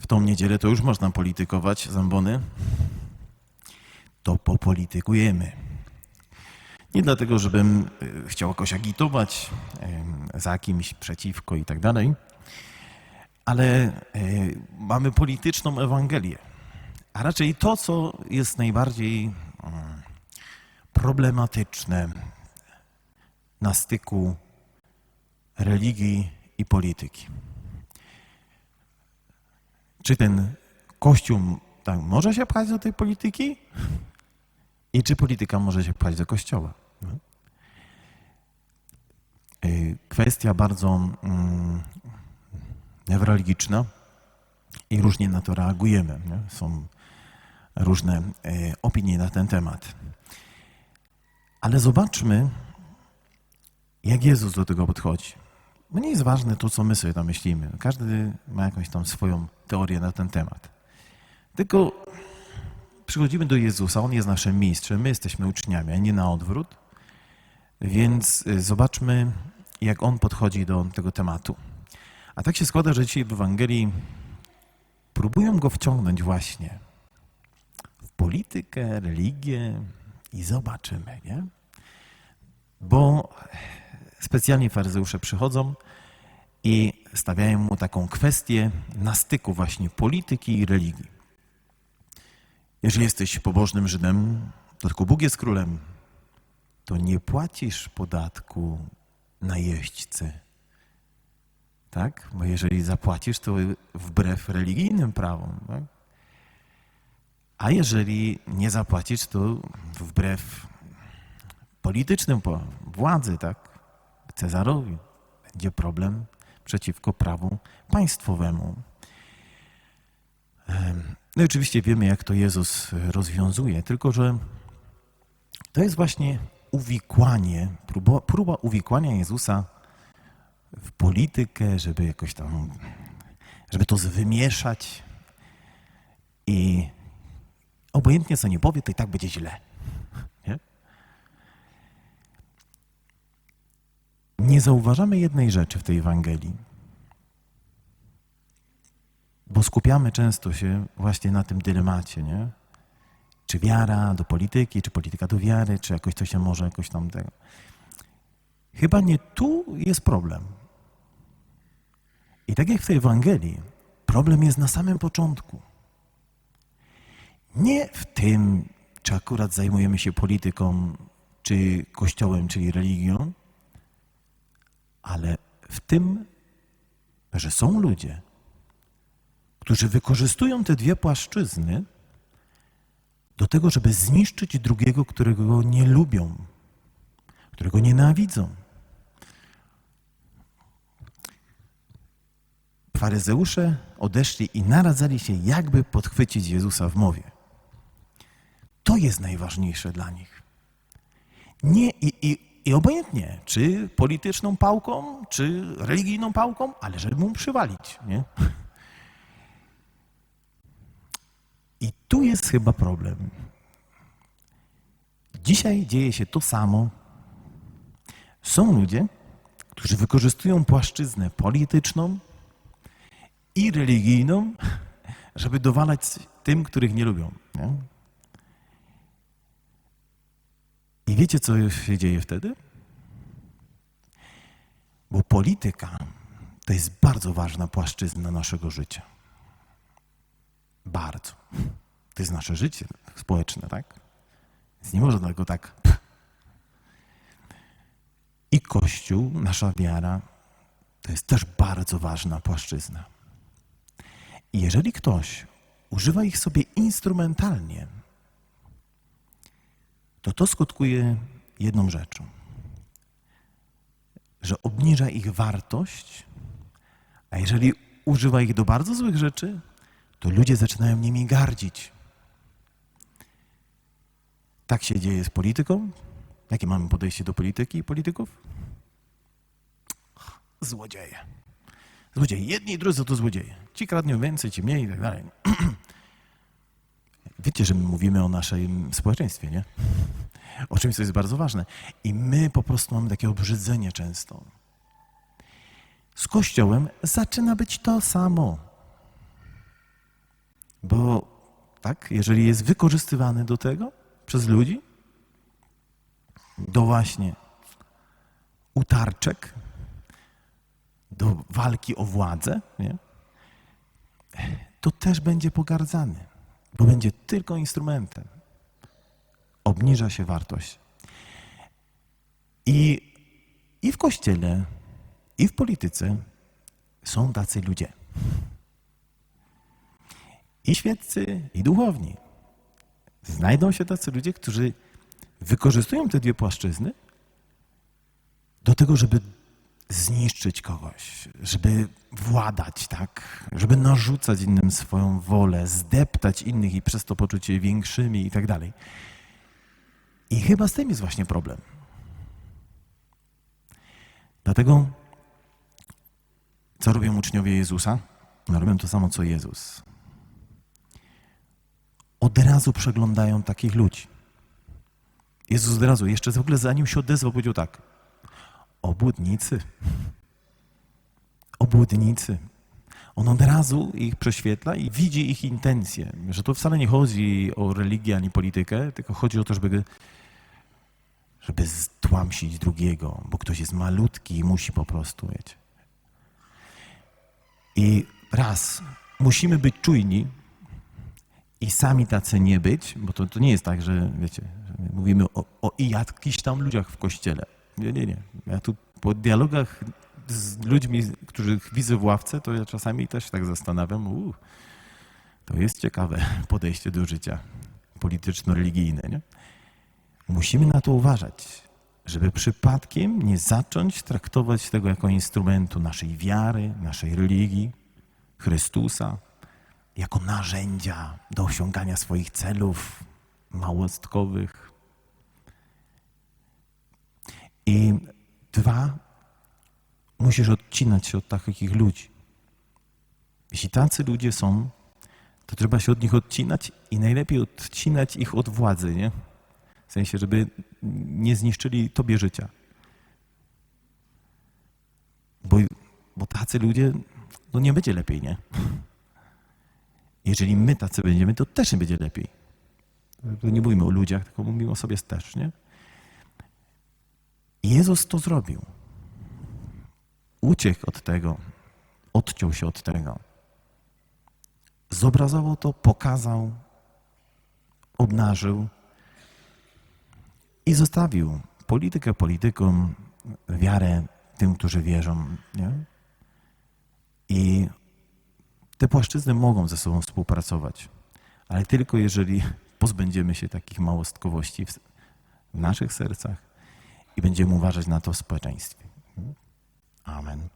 w tą niedzielę to już można politykować, zambony. To popolitykujemy. Nie dlatego, żebym y, chciał jakoś agitować za kimś, przeciwko i tak dalej, ale y, mamy polityczną Ewangelię. A raczej to, co jest najbardziej mm, problematyczne na styku religii i polityki. Czy ten kościół tak, może się pchać do tej polityki? I czy polityka może się pchać do kościoła? No. Y, Kwestia bardzo mm, newralgiczna i różnie na to reagujemy. Nie? Są różne y, opinie na ten temat. Ale zobaczmy, jak Jezus do tego podchodzi. Bo nie jest ważne to, co my sobie tam myślimy. Każdy ma jakąś tam swoją teorię na ten temat. Tylko przychodzimy do Jezusa, On jest naszym mistrzem, my jesteśmy uczniami, a nie na odwrót. Więc y, zobaczmy, jak On podchodzi do tego tematu. A tak się składa, że dzisiaj w Ewangelii próbują Go wciągnąć właśnie w politykę, religię i zobaczymy, nie? Bo specjalnie faryzeusze przychodzą i stawiają mu taką kwestię na styku właśnie polityki i religii. Jeżeli jesteś pobożnym Żydem, to tylko Bóg jest królem, to nie płacisz podatku na jeźdźcy. Tak? Bo jeżeli zapłacisz, to wbrew religijnym prawom. Tak? A jeżeli nie zapłacisz, to wbrew politycznym po- władzy, tak? Cezarowi. Będzie problem przeciwko prawu państwowemu. Em, No i oczywiście wiemy, jak to Jezus rozwiązuje, tylko że to jest właśnie uwikłanie, próba, próba uwikłania Jezusa w politykę, żeby jakoś tam, żeby to wymieszać i obojętnie co nie powie, to i tak będzie źle. Nie? Nie zauważamy jednej rzeczy w tej Ewangelii, bo skupiamy często się właśnie na tym dylemacie, nie? Czy wiara do polityki, czy polityka do wiary, czy jakoś to się może jakoś tam tego. Chyba nie tu jest problem. I tak jak w tej Ewangelii, problem jest na samym początku. Nie w tym, czy akurat zajmujemy się polityką, czy kościołem, czyli religią, ale w tym, że są ludzie, którzy wykorzystują te dwie płaszczyzny do tego, żeby zniszczyć drugiego, którego nie lubią, którego nienawidzą. Faryzeusze odeszli i naradzali się, jakby podchwycić Jezusa w mowie. To jest najważniejsze dla nich. Nie i, i, i obojętnie, czy polityczną pałką, czy religijną pałką, ale żeby mu przywalić. Nie? I tu jest chyba problem. Dzisiaj dzieje się to samo. Są ludzie, którzy wykorzystują płaszczyznę polityczną i religijną, żeby dowalać tym, których nie lubią. Nie? I wiecie, co się dzieje wtedy? Bo polityka to jest bardzo ważna płaszczyzna naszego życia. Bardzo. To jest nasze życie społeczne, tak? Więc nie można tego tak. I Kościół, nasza wiara, to jest też bardzo ważna płaszczyzna. I jeżeli ktoś używa ich sobie instrumentalnie, to to skutkuje jedną rzeczą, że obniża ich wartość, a jeżeli używa ich do bardzo złych rzeczy, to ludzie zaczynają nimi gardzić. Tak się dzieje z polityką. Jakie mamy podejście do polityki i polityków? Złodzieje. Złodzieje. Jedni i drudzy to złodzieje. Ci kradną więcej, ci mniej i tak dalej. Wiecie, że my mówimy o naszym społeczeństwie, nie? O czymś, co jest bardzo ważne. I my po prostu mamy takie obrzydzenie często. Z Kościołem zaczyna być to samo. Bo tak, jeżeli jest wykorzystywany do tego przez ludzi, do właśnie utarczek, do walki o władzę, nie? to też będzie pogardzany, bo będzie tylko instrumentem. Obniża się wartość. I, I w kościele, i w polityce są tacy ludzie. I świeccy, i duchowni. Znajdą się tacy ludzie, którzy wykorzystują te dwie płaszczyzny do tego, żeby zniszczyć kogoś, żeby władać, tak, żeby narzucać innym swoją wolę, zdeptać innych i przez to poczuć się większymi i tak dalej. I chyba z tym jest właśnie problem. Dlatego, co robią uczniowie Jezusa? No, robią to samo, co Jezus. Od razu przeglądają takich ludzi. Jezus od razu, jeszcze w ogóle zanim się odezwał, powiedział tak. Obłudnicy. Obłudnicy. On od razu ich prześwietla i widzi ich intencje. Że to wcale nie chodzi o religię ani politykę, tylko chodzi o to, żeby, żeby stłamsić drugiego, bo ktoś jest malutki i musi po prostu, wiecie. I raz, musimy być czujni i sami tacy nie być, bo to, to nie jest tak, że wiecie, że my mówimy o, o jakichś tam ludziach w kościele. Nie, nie, nie. Ja tu po dialogach z ludźmi, których widzę w ławce, to ja czasami też tak zastanawiam, uu, to jest ciekawe podejście do życia polityczno-religijne. Nie? Musimy na to uważać, żeby przypadkiem nie zacząć traktować tego jako instrumentu naszej wiary, naszej religii, Chrystusa, jako narzędzia do osiągania swoich celów małostkowych. I dwa, musisz odcinać się od takich ludzi. Jeśli tacy ludzie są, to trzeba się od nich odcinać i najlepiej odcinać ich od władzy, nie? W sensie, żeby nie zniszczyli tobie życia. Bo, bo tacy ludzie, no nie będzie lepiej, nie? Jeżeli my tacy będziemy, to też nie będzie lepiej. To nie mówimy o ludziach, tylko mówimy o sobie też, nie? Jezus to zrobił. Uciekł od tego, odciął się od tego. Zobrazował to, pokazał, obnażył i zostawił politykę politykom, wiarę tym, którzy wierzą. Nie? I te płaszczyzny mogą ze sobą współpracować, ale tylko jeżeli pozbędziemy się takich małostkowości w naszych sercach i będziemy uważać na to w społeczeństwie. Amen.